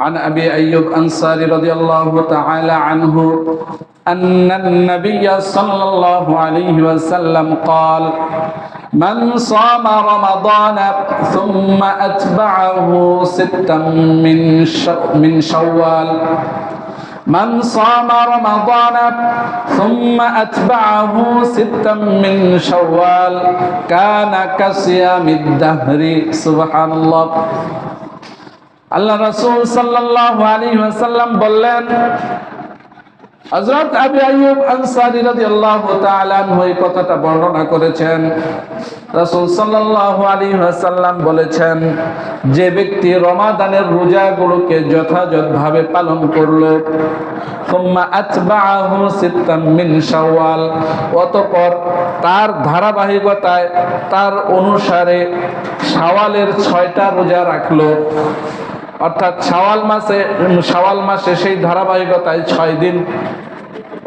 عن أبي أيوب أنصاري رضي الله تعالى عنه أن النبي صلى الله عليه وسلم قال من صام رمضان ثم أتبعه ستا من من شوال. من صام رمضان ثم أتبعه ستا من شوال كان كصيام الدهر. سبحان الله. আল্লাহ রাসূল সাল্লাল্লাহু আলাইহি ওয়াসাল্লাম বললেন, হযরত আবু আইয়ুব আনসারী রাদিয়াল্লাহু তাআলা আনহু এই কথাটা বর্ণনা করেছেন। রাসূল সাল্লাল্লাহু আলাইহি ওয়াসাল্লাম বলেছেন, যে ব্যক্তি রমাদানের রোজাগুলোকে যথাযথভাবে পালন করল, সুম্মা আতবাআহু সিত্তাম মিন শাওয়াল, অতঃপর তার ধারাবাহিকতায় তার অনুসারে শাওয়ালের ছয়টা রোজা রাখল। অর্থাৎ শাওয়াল মাসে শাওয়াল মাসে সেই ধারাবাহিকতায় ছয় দিন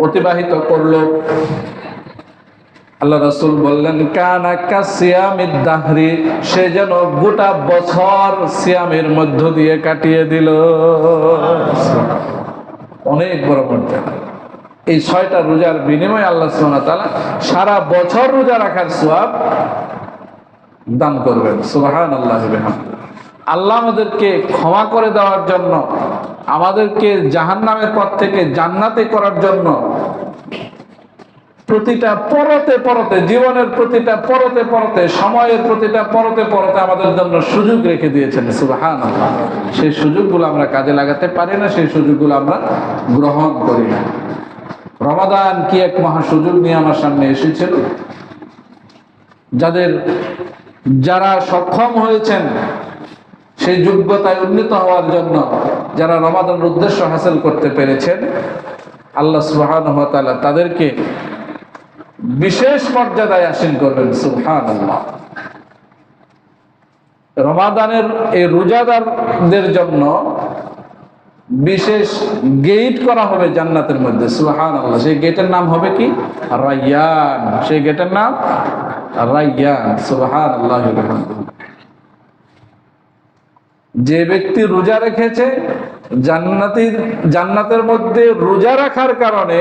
অতিবাহিত করল। আল্লাহ রসুল বললেন কানাকা সিয়ামিদ দাহরি সে যেন গোটা বছর সিয়ামের মধ্য দিয়ে কাটিয়ে দিল। অনেক বড় মর্যাদা। এই ছয়টা রোজার বিনিময়ে আল্লাহ তাআলা সারা বছর রোজা রাখার সোয়াব দান করবেন। সুবহান আল্লাহ আল্লাহ আমাদেরকে ক্ষমা করে দেওয়ার জন্য, আমাদেরকে জাহান্নামের পথ থেকে জান্নাতে করার জন্য প্রতিটা পরতে পরতে, জীবনের প্রতিটা পরতে পরতে, সময়ের প্রতিটা পরতে পরতে আমাদের জন্য সুযোগ রেখে দিয়েছেন। সুবহান সেই সুযোগগুলো আমরা কাজে লাগাতে পারি না, সেই সুযোগগুলো আমরা গ্রহণ করি না। রমাদান কি এক মহা সুযোগ নিয়ে আমার সামনে এসেছিল? যাদের যারা সক্ষম হয়েছেন সেই যোগ্যতায় উন্নীত হওয়ার জন্য যারা রমাদানের উদ্দেশ্য হাসিল করতে পেরেছেন, আল্লাহ তাআলা তাদেরকে বিশেষ মর্যাদায় আসীন করবেন, সুবহানাল্লাহ। রমাদানের এই রোজাদারদের জন্য বিশেষ গেট করা হবে জান্নাতের মধ্যে সুহান আল্লাহ সেই গেটের নাম হবে কি? রাইয়ান সেই গেটের নাম রাইয়ান সুহান আল্লাহ যে ব্যক্তি রোজা রেখেছে জান্নাতির জান্নাতের মধ্যে রোজা রাখার কারণে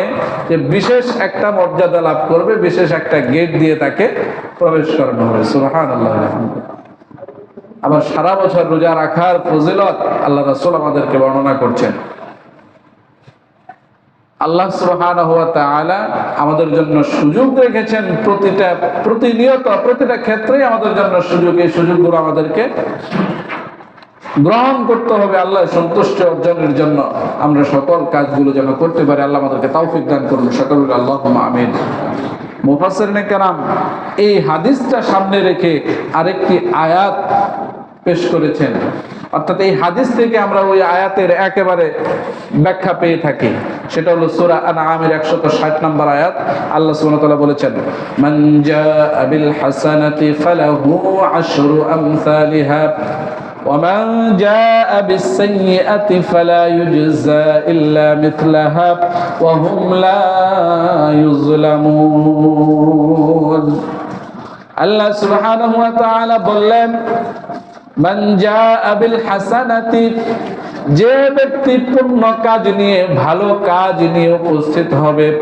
যে বিশেষ একটা মর্যাদা লাভ করবে, বিশেষ একটা গেট দিয়ে তাকে প্রবেশ করানো হবে। সুহান আল্লাহ আবার সারা বছর রোজা রাখার ফজিলত আল্লাহ রাসূল আমাদেরকে বর্ণনা করছেন। আল্লাহ তাআলা আমাদের জন্য সুযোগ রেখেছেন প্রতিটা প্রতিনিয়ত প্রতিটা ক্ষেত্রেই আমাদের জন্য সুযোগ। এই সুযোগগুলো আমাদেরকে গ্রহণ করতে হবে আল্লাহ সন্তুষ্টি অর্জনের জন্য। আমরা সকল কাজগুলো যেন করতে পারি, আল্লাহ আমাদেরকে তৌফিক দান করুন। সকল আল্লাহ আমিন। মুফাসসিরিনে কেরাম, এই হাদিসটা সামনে রেখে আরেকটি আয়াত পেশ করেছেন। অর্থাৎ এই হাদিস থেকে আমরা ওই আয়াতের একেবারে ব্যাখ্যা পেয়ে থাকি। সেটা হলো সুরা সূরা আনআমের 160 নম্বর আয়াত। আল্লাহ সুবহানাহু বলেছেন, মান জাআ বিল হাসানাতি ফালাহু আশরু আমসালিহা। ومن جاء بالسيئة فلا يجزى إلا مثلها وهم لا يظلمون আল্লাহ সুবহানাহু ওয়া তাআলা বললেন মান জাআ বিল হাসানাতি যে ব্যক্তি পূর্ণ কাজ নিয়ে, ভালো কাজ নিয়ে উপস্থিত হবে,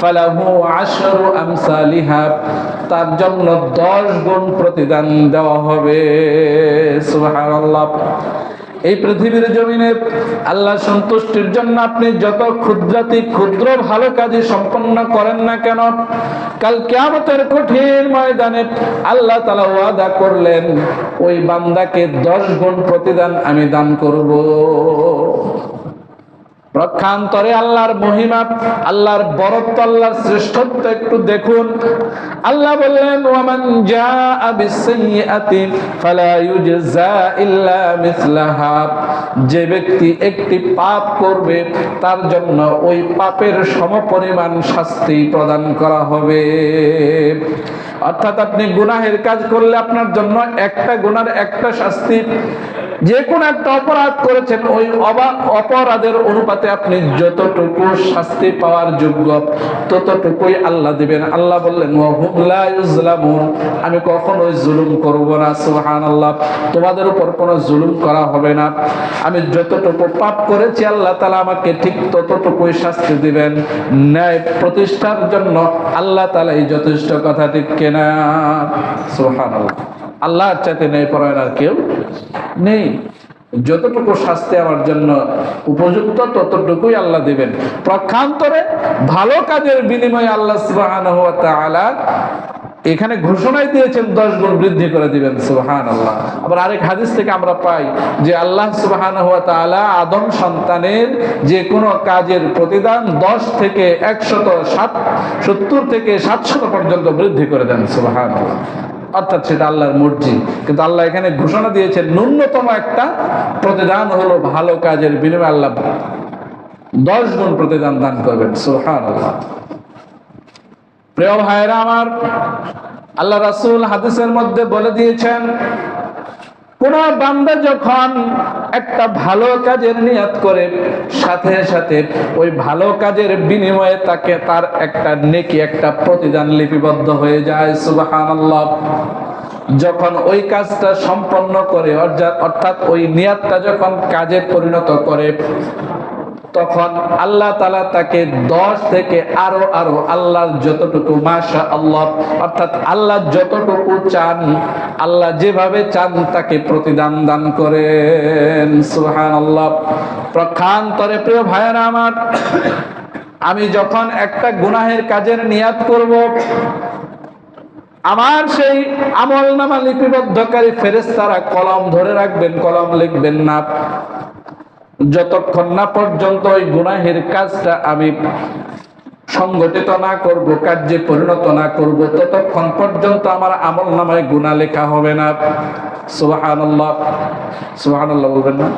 ফালাহু আশরু আমসালিহা, তার জন্য দশ গুণ প্রতিদান দেওয়া হবে। সুবহানাল্লাহ। এই পৃথিবীর জমিনে আল্লাহ সন্তুষ্টির জন্য আপনি যত ক্ষুদ্রাতি ক্ষুদ্র ভালো কাজে সম্পন্ন করেন না কেন, কাল কেমতের কঠিন ময়দানে আল্লাহ তালা ওয়াদা করলেন, ওই বান্দাকে দশ গুণ প্রতিদান আমি দান করব। প্রক্ষান্তরে আল্লাহর মহিমা, আল্লাহর বরত্ব, আল্লাহর শ্রেষ্ঠত্ব একটু দেখুন। আল্লাহ বললেন, ওয়ামান জাআ বিসসাইয়্যাতি ফালা ইউজজা ইল্লা মিসলাহা। যে ব্যক্তি একটি পাপ করবে, তার জন্য ওই পাপের সমপরিমাণ শাস্তি প্রদান করা হবে। অর্থাৎ আপনি গুনাহের কাজ করলে আপনার জন্য একটা গুনার একটা শাস্তি। যে কোনো একটা অপরাধ করেছেন, ওই অপরাধের অনুপাতে আপনি যতটুকু শাস্তি পাওয়ার যোগ্য, ততটুকুই আল্লাহ দিবেন। আল্লাহ বললেন। আমি কখনোই জুলুম করব না, সুবহানাল্লাহ। তোমাদের উপর কোনো জুলুম করা হবে না। আমি যতটুকু পাপ করেছি, আল্লাহ তাআলা আমাকে ঠিক ততটুকুই শাস্তি দিবেন। ন্যায় প্রতিষ্ঠার জন্য আল্লাহ তাআলাই যথেষ্ট কথা ঠিক আল্লাহর চাইতে নেই পরায়ণ আর কেউ নেই। যতটুকু শাস্তি আমার জন্য উপযুক্ত, ততটুকুই আল্লাহ দিবেন। প্রক্ষান্তরে ভালো কাজের বিনিময়ে আল্লাহ সুবাহ এখানে ঘোষণাই দিয়েছেন দশ গুণ বৃদ্ধি করে দিবেন সুবহান আল্লাহ আবার আরেক হাদিস থেকে আমরা পাই যে আল্লাহ সুবহান হুয়া আদম সন্তানের যে কোনো কাজের প্রতিদান দশ থেকে একশত সাত, সত্তর থেকে সাতশত পর্যন্ত বৃদ্ধি করে দেন সুবহান অর্থাৎ সেটা আল্লাহর মর্জি। কিন্তু আল্লাহ এখানে ঘোষণা দিয়েছেন, ন্যূনতম একটা প্রতিদান হলো ভালো কাজের বিনিময়ে আল্লাহ দশ গুণ প্রতিদান দান করবেন সুবহান আল্লাহ প্রিয় ভাইরা আমার, আল্লাহ রাসূল হাদিসের মধ্যে বলে দিয়েছেন, কোন বান্দা যখন একটা ভালো কাজের নিয়াত করে, সাথে সাথে ওই ভালো কাজের বিনিময়ে তাকে তার একটা নেকি, একটা প্রতিদান লিপিবদ্ধ হয়ে যায়, সুবহানাল্লাহ। যখন ওই কাজটা সম্পন্ন করে অর্থাৎ ওই নিয়াতটা যখন কাজে পরিণত করে তখন আল্লাহ তালা তাকে দশ থেকে আরও আরও আল্লাহর যতটুকু মাশা আল্লাহ অর্থাৎ আল্লাহ যতটুকু চান, আল্লাহ যেভাবে চান তাকে প্রতিদান দান করেন। সুহান আল্লাহ প্রক্ষান্তরে প্রিয় ভাইয়েরা আমার, আমি যখন একটা গুনাহের কাজের নিয়াত করব, আমার সেই আমল নামা লিপিবদ্ধকারী ফেরেস্তারা কলম ধরে রাখবেন, কলম লিখবেন না। যতক্ষণ না পর্যন্ত ওই গুনাহের কাজটা আমি সংগঠিত না করব, কার্যে পরিণত না করব, ততক্ষণ পর্যন্ত আমার আমল নামায় গুনাহ লেখা হবে না। সুবহানাল্লাহ। সুবহানাল্লাহ বলবেন না?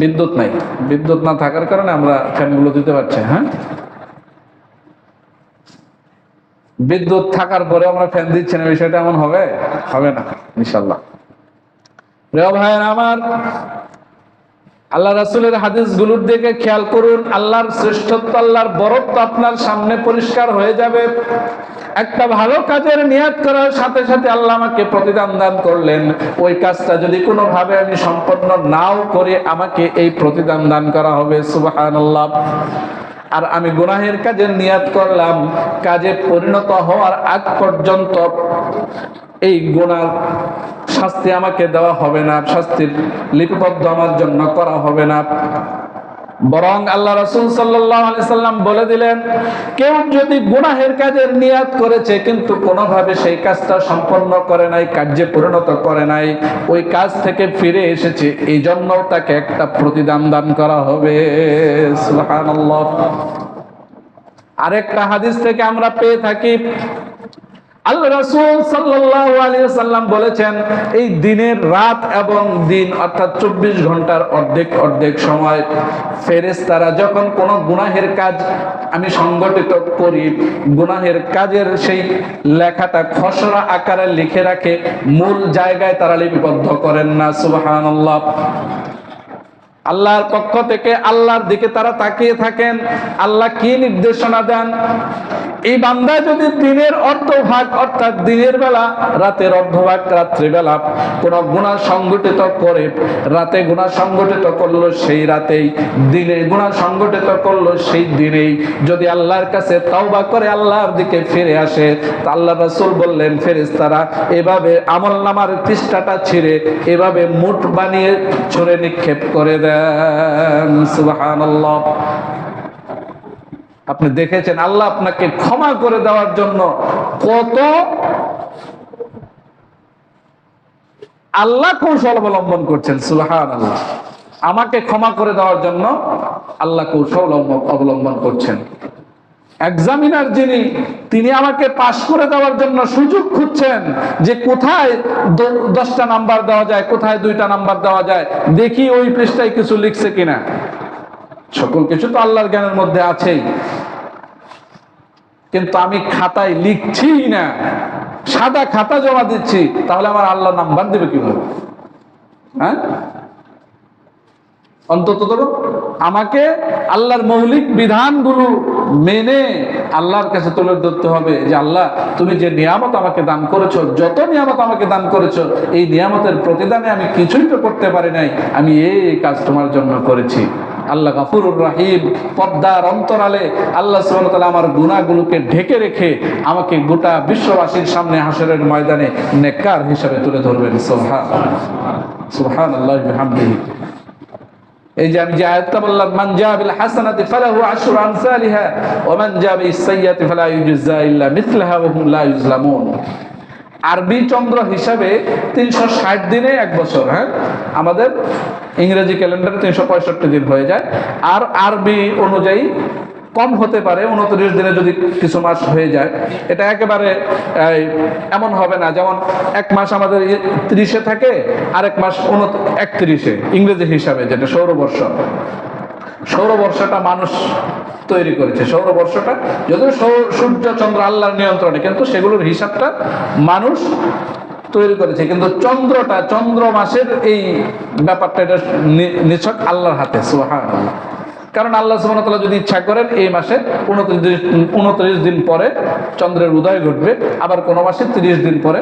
বিদ্যুৎ নাই। বিদ্যুৎ না থাকার কারণে আমরা ফ্যানগুলো দিতে পারছি হ্যাঁ? বিদ্যুৎ থাকার পরে আমরা ফ্যান দিচ্ছি না, বিষয়টা এমন হবে? হবে না ইনশাল্লাহ প্রিয় ভাইয়ের আমার আল্লাহ রাসূলের হাদিসগুলোর দিকে খেয়াল করুন, আল্লাহর শ্রেষ্ঠত্ব, আল্লাহর বরত্ব আপনার সামনে পরিষ্কার হয়ে যাবে। একটা ভালো কাজের নিয়াত করার সাথে সাথে আল্লাহ আমাকে প্রতিদান দান করলেন। ওই কাজটা যদি কোনোভাবে আমি সম্পন্ন নাও করে, আমাকে এই প্রতিদান দান করা হবে সুবাহান আল্লাহ আর আমি গুনাহের কাজের নিয়াত করলাম, কাজে পরিণত হওয়ার আগ পর্যন্ত এই গুনার শাস্তি আমাকে দেওয়া হবে না শাস্তির লিপিবদ্ধ আমার জন্য করা হবে না। বরং আল্লাহ রাসূল সাল্লাম বলে দিলেন, কেউ যদি গুনাহের কাজের নিয়াত করেছে, কিন্তু কোনোভাবে সেই কাজটা সম্পন্ন করে নাই, কার্যে পরিণত করে নাই, ওই কাজ থেকে ফিরে এসেছে এই জন্য তাকে একটা প্রতিদান দান করা হবে। আরেকটা হাদিস থেকে আমরা পেয়ে থাকি আল্লাহ রাসূল সাল্লাল্লাহু আলাইহি সাল্লাম বলেছেন, এই দিনের রাত এবং দিন, অর্থাৎ 24 ঘণ্টার অর্ধেক অর্ধেক সময় যখন কোনো গুনাহের কাজ আমি সংগঠিত করি, গুনাহের কাজের সেই লেখাটা খসড়া আকারে লিখে রাখে, মূল জায়গায় তারা লিপিবদ্ধ করেন না, সুবহানাল্লাহ। আল্লাহর পক্ষ থেকে আল্লাহর দিকে তারা তাকিয়ে থাকেন। আল্লাহ কি নির্দেশনা দেন? এই বান্দা যদি দিনের অর্ধভাগ, অর্থাৎ দিনের বেলা, রাতের অর্ধভাগ, রাত্রিবেলা কোন গুণা সংগঠিত করে, রাতে গুণা সংগঠিত করল সেই রাতেই, দিনে গুণা সংগঠিত করল সেই দিনেই, যদি আল্লাহর কাছে তওবা করে আল্লাহর দিকে ফিরে আসে, তা আল্লাহ রাসূল বললেন, ফেরেশতারা, এভাবে আমল নামার পৃষ্ঠাটা ছিঁড়ে, এভাবে মুঠ বানিয়ে ছড়ে নিক্ষেপ করে আপনি দেখেছেন, আল্লাহ আপনাকে ক্ষমা করে দেওয়ার জন্য কত আল্লাহ কৌশল অবলম্বন করছেন সুলহান আল্লাহ আমাকে ক্ষমা করে দেওয়ার জন্য আল্লাহ কৌশল অবলম্বন করছেন। এক্সামিনার যিনি, তিনি আমাকে পাশ করে দেওয়ার জন্য সুযোগ খুঁজছেন যে কোথায় দশটা নাম্বার দেওয়া যায়, কোথায় দুইটা নাম্বার দেওয়া যায়, দেখি ওই পৃষ্ঠায় কিছু লিখছে কিনা। সকল কিছু তো আল্লাহর জ্ঞানের মধ্যে আছেই। কিন্তু আমি খাতায় লিখছিই না। সাদা খাতা জমা দিচ্ছি, তাহলে আমার আল্লাহ নাম্বার দেবে কীভাবে? হ্যাঁ? অন্তত ধরো, আমাকে আল্লাহর মৌলিক বিধানগুলো মেনে আল্লাহর কাছে তুলে ধরতে হবে যে আল্লাহ, তুমি যে নিয়ামত আমাকে দান করেছ, যত নিয়ামত আমাকে দান করেছ, এই নিয়ামতের প্রতিদানে আমি কিছুই তো করতে পারি নাই, আমি এই কাজ তোমার জন্য করেছি। আল্লাহ গাফুরুর রাহিম পদ্মার অন্তরালে আল্লাহ তাআলা আমার গুনাহগুলোকে ঢেকে রেখে আমাকে গোটা বিশ্ববাসীর সামনে হাসরের ময়দানে নেককার হিসাবে তুলে ধরবেন। সুবহান সুবহানাল্লাহি আল্লাহ এই যে আমি যে আয়াতটা বললাম, মান জাবিল হাসানাতি ফালাহু আশরু আমসালিহা ওয়া মান জা বিস সাইয়্যাতি ফালা ইউজজা ইল্লা মিথলাহা ওয়া হুম লা ইউজলামুন। আরবি চন্দ্র হিসাবে তিনশো ষাট দিনে এক বছর হ্যাঁ? আমাদের ইংরেজি ক্যালেন্ডারে তিনশো পঁয়ষট্টি দিন হয়ে যায়। আর আরবি অনুযায়ী কম হতে পারে উনত্রিশ দিনে যদি কিছু মাস হয়ে যায়, এটা একেবারে এমন হবে না। যেমন এক মাস আমাদের ত্রিশে থাকে, আরেক মাস একত্রিশে, ইংরেজি হিসাবে যেটা সৌরবর্ষ। সৌরবর্ষটা মানুষ তৈরি করেছে। সৌরবর্ষটা সৌর- সূর্য, চন্দ্র আল্লাহর নিয়ন্ত্রণে, কিন্তু সেগুলোর হিসাবটা মানুষ তৈরি করেছে। কিন্তু চন্দ্রটা, চন্দ্র মাসের এই ব্যাপারটা এটা নিছক আল্লাহর হাতে সুহান কারণ আল্লাহ তাআলা যদি ইচ্ছা করেন, এই মাসে উনত্রিশ উনত্রিশ দিন পরে চন্দ্রের উদয় ঘটবে, আবার কোনো মাসে তিরিশ দিন পরে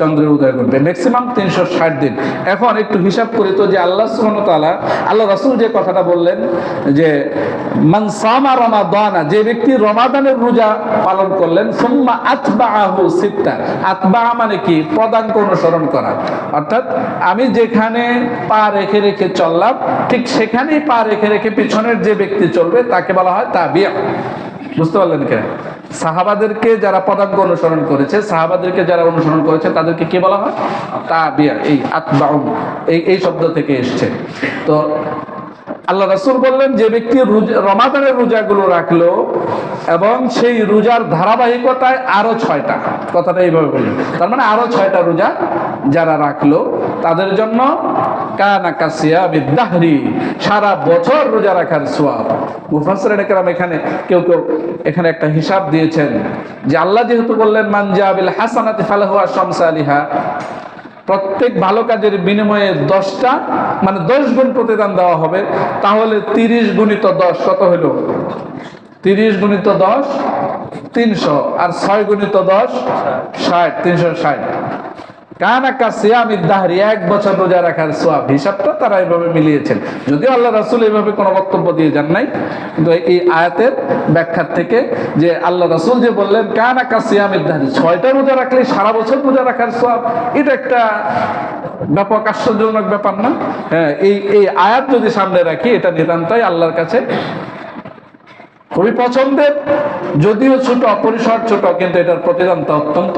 চন্দ্রের উদয় ঘটবে। ম্যাক্সিমাম তিনশো ষাট দিন। এখন একটু হিসাব করি তো যে আল্লাহ তাআলা, আল্লাহ রাসূল যে কথাটা বললেন যে, মান সামা রমাদানা যে ব্যক্তি রমাদানের রোজা পালন করলেন, সুম্মা আতবাআহু সিত্তা আতবা মানে কি? পদাঙ্ক অনুসরণ করা। অর্থাৎ আমি যেখানে পা রেখে রেখে চললাম, ঠিক সেখানেই পা রেখে রেখে পিছনের যে ব্যক্তি চলবে, তাকে বলা হয় তাবিয়া। বুঝতে পারলেন কেন সাহাবাদেরকে যারা পদাঙ্ক অনুসরণ করেছে, সাহাবাদেরকে যারা অনুসরণ করেছে, তাদেরকে কি বলা হয়? তাবিয়া, এই আতবাউ এই এই শব্দ থেকে এসছে। তো আল্লাহ রাসূল বললেন, যে ব্যক্তি রমাদানের রোজাগুলো রাখল, এবং সেই রোজার ধারাবাহিকতায় আরও ছয়টা, কথাটা এইভাবে বললেন। তার মানে আরও ছয়টা রোজা যারা রাখল, তাদের জন্য কানা কাসিয়া বিদাহরি, সারা বছর রোজা রাখার সোয়াব মুফাসসিরিন একরাম এখানে কেউ কেউ এখানে একটা হিসাব দিয়েছেন যে আল্লাহ যেহেতু বললেন মানজা বিল হাসানাতি ফালাহু আশামসালিহা প্রত্যেক ভালো কাজের বিনিময়ে দশটা মানে দশ গুণ প্রতিদান দেওয়া হবে, তাহলে তিরিশ গুণিত দশ কত হলো? তিরিশ গুণিত দশ তিনশো, আর ছয় গুণিত দশ ষাট, তিনশো ষাট। কানা কাসিয়াম ইদ্দাহরি, এক বছর রোজা রাখার সোয়াব হিসাবটা তারা এইভাবে মিলিয়েছেন। যদিও আল্লাহ রাসূল কোনো বক্তব্য দিয়ে যান নাই, কিন্তু এই আয়াতের ব্যাখ্যার থেকে যে আল্লাহ রাসূল যে বললেন ছয়টা রোজা রাখলে সারা বছর রাখার এটা একটা ব্যাপক আশ্চর্যজনক ব্যাপার না? হ্যাঁ এই এই আয়াত যদি সামনে রাখি, এটা নিতান্তই আল্লাহর কাছে খুবই পছন্দের, যদিও ছোট, অপরিসর ছোট, কিন্তু এটার প্রতিদানটা অত্যন্ত।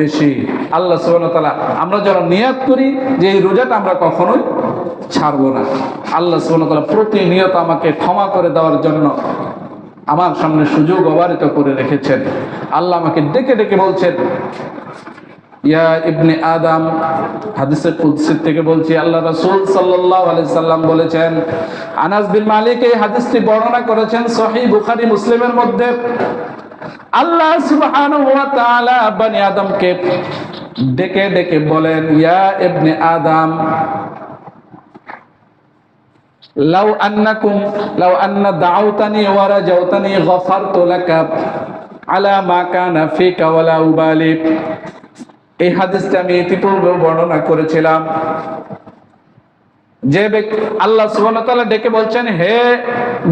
বেশি। আল্লাহ ওয়া আমরা যারা নিয়াত করি, যে এই রোজাটা আমরা কখনোই ছাড়বো না। আল্লাহ তাআলা প্রতিনিয়ত আমাকে ক্ষমা করে দেওয়ার জন্য আমার সামনে সুযোগ অবারিত করে রেখেছেন। আল্লাহ আমাকে ডেকে ডেকে বলছেন, ইয়া ইবনে আদম, হাদিসে কুদসি থেকে বলছি, আল্লাহ রাসূল সাল্লাল্লাহু আলাইহি সাল্লাম বলেছেন, আনাস বিন মালিক এই হাদিসটি বর্ণনা করেছেন সহিহ বুখারী মুসলিমের মধ্যে। আল্লাহ সুবহানাহু আদমকে ডেকে ডেকে বলেন, ইয়া ইবনে আদম, লাউ আন্নাকুম, লাউ আন্না দাউতানি আলা মা ফিকা উবালি। এই হাদিসটা আমি ইতিপূর্বে বর্ণনা করেছিলাম। যে ব্যক্তি আল্লাহ সুবহানাহু ডেকে বলছেন, হে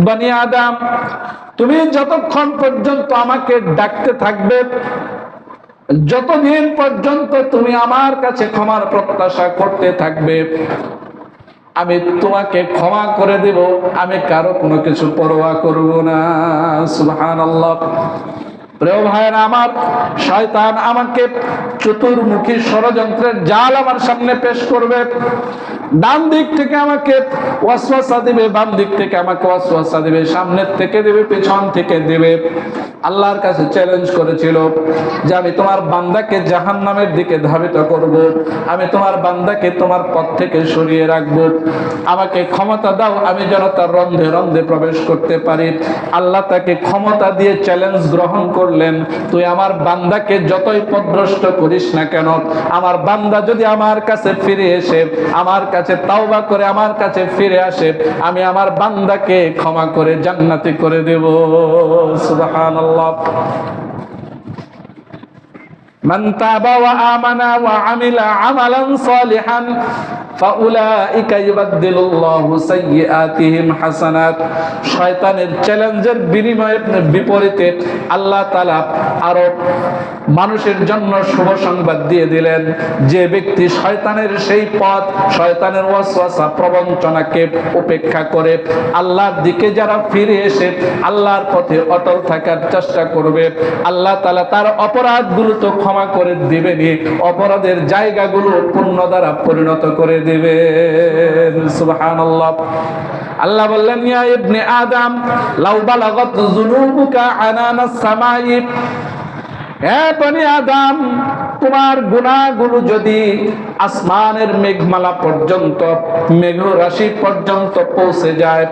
বনি আদম তুমি যতক্ষণ পর্যন্ত আমাকে ডাকতে থাকবে, যতদিন পর্যন্ত তুমি আমার কাছে ক্ষমার প্রত্যাশা করতে থাকবে, আমি তোমাকে ক্ষমা করে দেব, আমি কারও কোনো কিছু পরোয়া করব না, সুবহানাল্লাহ। আমাকে চতুর্মুখী ষড়যন্ত্রের জাল আমার সামনে পেশ করবে। ডান দিক থেকে আমাকে দিবে, বাম দিক থেকে আমাকে দিবে, সামনের থেকে দিবে, পেছন থেকে দিবে। আল্লাহর কাছে চ্যালেঞ্জ করেছিল যে আমি তোমার বান্দাকে জাহান্নামের দিকে ধাবিত করব, আমি তোমার বান্দাকে তোমার পথ থেকে সরিয়ে রাখব। আমাকে ক্ষমতা দাও, আমি যেন তার রন্ধে রন্ধে প্রবেশ করতে পারি। আল্লাহ তাকে ক্ষমতা দিয়ে চ্যালেঞ্জ গ্রহণ করল। করলেন, তুই আমার বান্দাকে যতই পদভ্রষ্ট করিস না কেন, আমার বান্দা যদি আমার কাছে ফিরে এসে, আমার কাছে তাওবা করে আমার কাছে ফিরে আসে, আমি আমার বান্দাকে ক্ষমা করে জান্নাতি করে দেব। সুবহানাল্লাহ। من تاب وآمن وعمل عملا صالحا فأولئك يبدل الله سيئاتهم حسنات শয়তানের চ্যালেঞ্জের বিনিময়ে বিপরীতে আল্লাহ তাআলা আরো মানুষের জন্য শুভ সংবাদ দিয়ে দিলেন যে ব্যক্তি শয়তানের সেই পথ শয়তানের ওয়াসওয়াসা প্রবঞ্চনাকে উপেক্ষা করে আল্লাহর দিকে যারা ফিরে এসে আল্লাহর পথে অটল থাকার চেষ্টা করবে আল্লাহ তাআলা তার অপরাধগুলো তো ক্ষমা করে দেবেন অপরাধের জায়গাগুলো পূর্ণ দ্বারা পরিণত করে দিবেন। সুবহানাল্লাহ। আল্লাহ বললেন, ইয়া ইবনে আদম, লাউ বালাগাত যুনুবুকা আনানাস সামাই হ্যাঁ বনি আদম, তোমার গুণাগুলো যদি আসমানের মেঘমালা পর্যন্ত মেঘ রাশি পর্যন্ত পৌঁছে যায়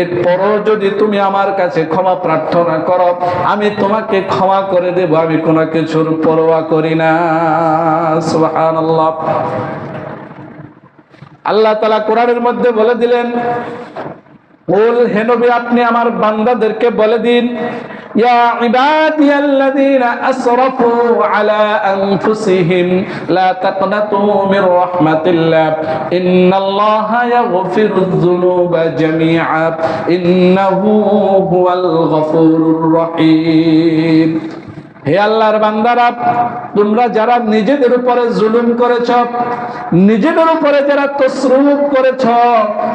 এরপরও যদি তুমি আমার কাছে ক্ষমা প্রার্থনা করো, আমি তোমাকে ক্ষমা করে দেব, আমি কোনো কিছুর পরোয়া করি না। আল্লাহ তালা কোরআনের মধ্যে বলে দিলেন আপনি আমার বান্দাদেরকে বলে দিন, ইয়া ইবাদিয়াল্লাযীনা আসরাফু আলা আনফুসিহিম, লা তাকনাতু মির রাহমাতিল্লাহ, ইন্নাল্লাহা ইয়াগফিরুয যুনুবা জামিআ, ইন্নাহু হুয়াল গফুরুর হে আল্লাহর বান্দারা, তোমরা যারা নিজেদের উপরে জুলুম করেছ, নিজেদের উপরে যারা তসরুপ করেছ,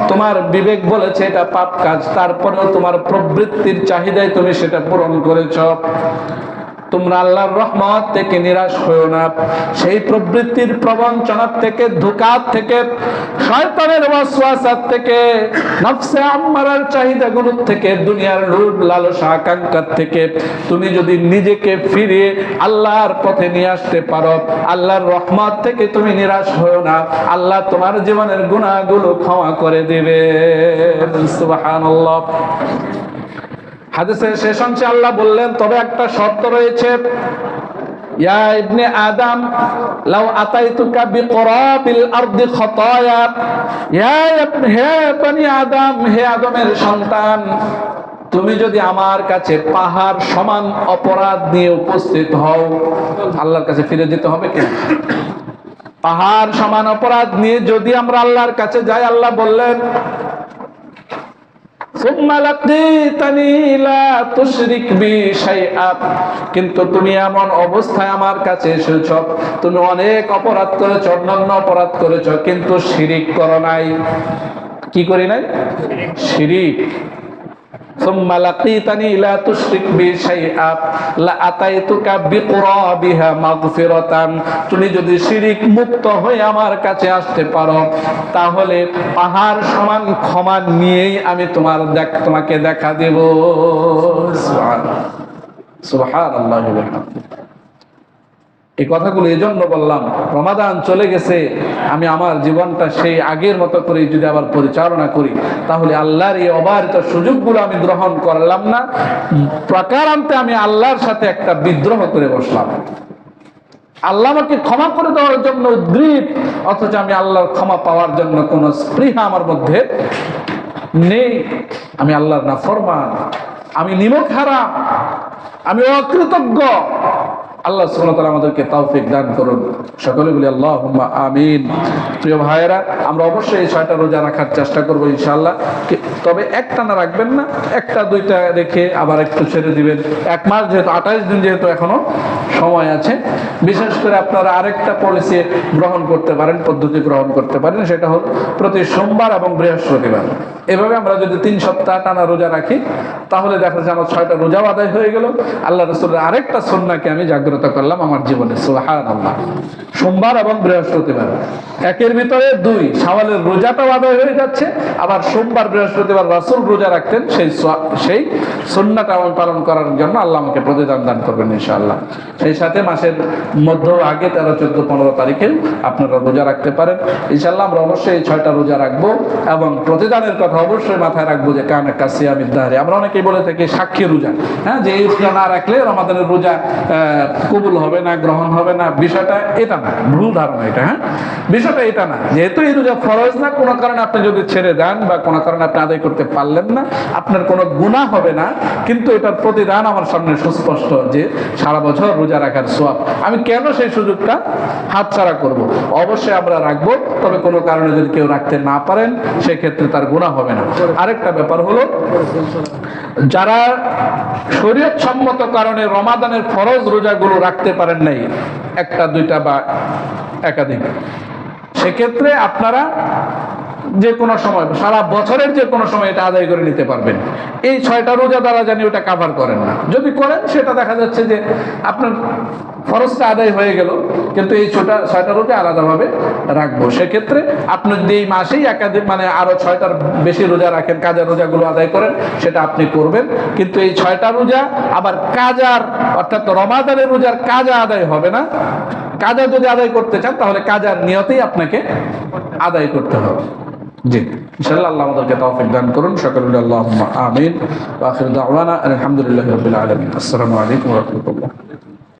তোমার বিবেক বলেছে এটা পাপ কাজ, তারপরেও তোমার প্রবৃত্তির চাহিদায় তুমি সেটা পূরণ করেছ। তোমরা আল্লাহর রহমত থেকে নিরাশ হয়েও না। সেই প্রবৃত্তির প্রবঞ্চনার থেকে, ধোকার থেকে, শয়তানের ওয়াসওয়াসার থেকে, নফসে আম্মারার চাহিদাগুলোর থেকে, দুনিয়ার লোভ লালসা আকাঙ্ক্ষার থেকে, তুমি যদি নিজেকে ফিরে আল্লাহর পথে নিয়ে আসতে পারো, আল্লাহর রহমত থেকে তুমি নিরাশ হয়েও না। আল্লাহ তোমার জীবনের গুণাগুলো ক্ষমা করে দেবে সুবহানাল্লাহ। হাদিসের শেষ অংশে আল্লাহ বললেন, তবে একটা শর্ত রয়েছে। হে আদমের সন্তান, তুমি যদি আমার কাছে পাহাড় সমান অপরাধ নিয়ে উপস্থিত হও, আল্লাহর কাছে ফিরে যেতে হবে কেন? পাহাড় সমান অপরাধ নিয়ে যদি আমরা আল্লাহর কাছে যাই, আল্লাহ বললেন কিন্তু তুমি এমন অবস্থায় আমার কাছে এসেছ, তুমি অনেক অপরাধ করেছ, অন্যান্য অপরাধ করেছ, কিন্তু শিরিক করো নাই। কি করি নাই? শিরিক। ثم لقيتني لا تشرك بي شيئا لاتيتك بقرابها مغفرة তুমি যদি শিরিক মুক্ত হয়ে আমার কাছে আসতে পারো তাহলে পাহাড় সমান ক্ষমা নিয়েই আমি তোমার দেখ তোমাকে দেখা দেব সুবহানাল্লাহ এই কথাগুলো এই জন্য বললাম, রমাদান চলে গেছে, আমি আমার জীবনটা সেই আগের মতো করে যদি আবার পরিচালনা করি, তাহলে আল্লাহর এই অবারিত সুযোগগুলো আমি গ্রহণ করলাম না প্রকার প্রকারান্তে আমি আল্লাহর সাথে একটা বিদ্রোহ করে বসলাম। আল্লাহ আমাকে ক্ষমা করে দেওয়ার জন্য উদ্গ্রীব, অথচ আমি আল্লাহর ক্ষমা পাওয়ার জন্য কোনো স্পৃহা আমার মধ্যে নেই। আমি আল্লাহর না ফরমান আমি নিমক হারা আমি অকৃতজ্ঞ আল্লাহ সুবহানাহু আমাদেরকে তাওফিক দান করুন। সকলে বলি আল্লাহ আমিন। প্রিয় ভাইয়েরা, আমরা অবশ্যই এই ছয়টা রোজা রাখার চেষ্টা করব ইনশাআল্লাহ। তবে একটা না রাখবেন না, একটা দুইটা রেখে আবার একটু ছেড়ে দিবেন। এক মাস যেহেতু, আঠাইশ দিন যেহেতু এখনও সময় আছে, বিশেষ করে আপনারা আরেকটা পলিসি গ্রহণ করতে পারেন, পদ্ধতি গ্রহণ করতে পারেন, সেটা হল প্রতি সোমবার এবং বৃহস্পতিবার। এভাবে আমরা যদি তিন সপ্তাহ টানা রোজা রাখি, তাহলে দেখা যাচ্ছে আমার ছয়টা রোজাও আদায় হয়ে গেল। আল্লাহ রসুলের আরেকটা সন্নাকে আমি জাগ্রত পবিত্রতা করলাম আমার জীবনে সুহান আল্লাহ সোমবার এবং বৃহস্পতিবার। একের ভিতরে দুই, সাওয়ালের রোজাটাও আদায় হয়ে যাচ্ছে, আবার সোমবার, বৃহস্পতিবার রাসুল রোজা রাখতেন, সেই সেই সুন্নাটা আমি পালন করার জন্য আল্লাহ আমাকে প্রতিদান দান করবেন ইনশাআল্লাহ। সেই সাথে মাসের মধ্য আগে তেরো, চোদ্দ, পনেরো তারিখে আপনারা রোজা রাখতে পারেন। ইনশাআল্লাহ আমরা অবশ্যই ছয়টা রোজা রাখব এবং প্রতিদানের কথা অবশ্যই মাথায় রাখব যে কান একটা সিয়ামির দাহারে। আমরা অনেকেই বলে থাকি সাক্ষী রোজা। হ্যাঁ যে এই রোজা না রাখলে রমাদানের রোজা কবুল হবে না, গ্রহণ হবে না, বিষয়টা এটা না, ভুল ধারণা এটা হ্যাঁ? বিষয়টা এটা না, যেহেতু এই রোজা ফরজ না, কোনো কারণে আপনি যদি ছেড়ে দেন বা কোনো কারণে আপনি আদায় করতে পারলেন না, আপনার কোনো গুণা হবে না, কিন্তু এটার প্রতিদান আমার সামনে সুস্পষ্ট যে সারা বছর রোজা রাখার সোয়াব আমি কেন সেই সুযোগটা হাতছাড়া করব? অবশ্যই আমরা রাখব, তবে কোনো কারণে যদি কেউ রাখতে না পারেন, সেক্ষেত্রে তার গুণা হবে না। আরেকটা ব্যাপার হলো, যারা শরীয়ত সম্মত কারণে রমাদানের ফরজ রোজাগুলো রাখতে পারেন নাই একটা দুইটা বা একাধিক। সেক্ষেত্রে আপনারা যে কোনো সময়, সারা বছরের যে কোনো সময় এটা আদায় করে নিতে পারবেন। এই ছয়টা রোজা দ্বারা জানি ওটা কাভার করেন না। যদি করেন, সেটা দেখা যাচ্ছে যে আপনার ফরজটা আদায় হয়ে গেল, কিন্তু এই ছয়টা ছয়টা রোজা আলাদাভাবে রাখব। সেক্ষেত্রে আপনি যদি এই মাসেই একাধিক মানে আরও ছয়টার বেশি রোজা রাখেন, কাজার রোজাগুলো আদায় করেন, সেটা আপনি করবেন। কিন্তু এই ছয়টা রোজা আবার কাজার, অর্থাৎ রমাদানের রোজার কাজা আদায় হবে না। কাজা যদি আদায় করতে চান, তাহলে কাজার নিয়তেই আপনাকে আদায় করতে হবে। জি। ইনশাআল্লাহ আল্লাহ আমাদেরকে তৌফিক দান করুন। সকলে আল্লাহুম্মা আমিন। ওয়া আখির দাওয়ানা আলহামদুলিল্লাহি রাব্বিল আলামিন। আসসালামু আলাইকুম ওয়া